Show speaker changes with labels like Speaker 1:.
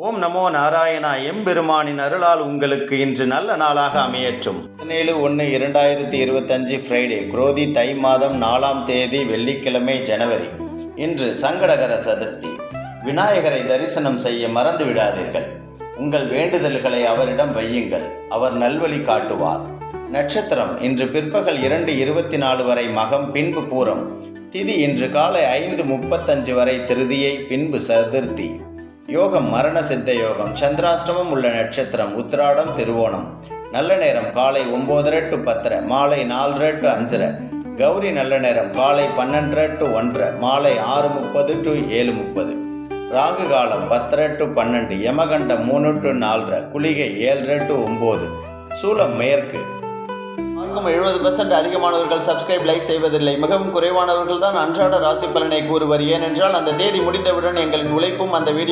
Speaker 1: ஓம் நமோ நாராயணா எம்பெருமானின் அருளால் உங்களுக்கு இன்று நல்ல நாளாக அமையற்றும். பதினேழு ஒன்று இரண்டாயிரத்தி இருபத்தஞ்சு ஃப்ரைடே குரோதி தை மாதம் நாலாம் தேதி வெள்ளிக்கிழமை ஜனவரி. இன்று சங்கடகர சதுர்த்தி. விநாயகரை தரிசனம் செய்ய மறந்து விடாதீர்கள். உங்கள் வேண்டுதல்களை அவரிடம் வையுங்கள். அவர் நல்வழி காட்டுவார். நட்சத்திரம் இன்று பிற்பகல் இரண்டு இருபத்தி நாலு வரை மகம் பின்பு பூரம். திதி இன்று காலை ஐந்து முப்பத்தஞ்சு வரை திருதியை பின்பு சதுர்த்தி. யோகம் மரண சித்த யோகம் சந்திராஷ்டமம் உள்ள நட்சத்திரம் உத்திராடம் திருவோணம். நல்ல நேரம் காலை ஒம்போதரை டு பத்தரை மாலை நாலரை டு அஞ்சரை. கௌரி நல்ல நேரம் காலை பன்னெண்டரை டு ஒன்றரை மாலை ஆறு முப்பது டு ஏழு முப்பது. ராகு காலம் பத்தரை டு பன்னெண்டு யமகண்டம் மூணு டு நாலரை குளிகை ஏழரை டு ஒம்பது. சூலம் மேற்கு. மார்க்கம் எழுபது பர்சன்ட் அதிகமானவர்கள் சப்ஸ்கிரைப் லைக் செய்வதில்லை. மிகவும் குறைவானவர்கள் தான் அன்றாட ராசி பலனை கூறுவர். ஏனென்றால் அந்த தேதி முடிந்தவுடன் எங்களின் உழைப்பும் அந்த வீடியோ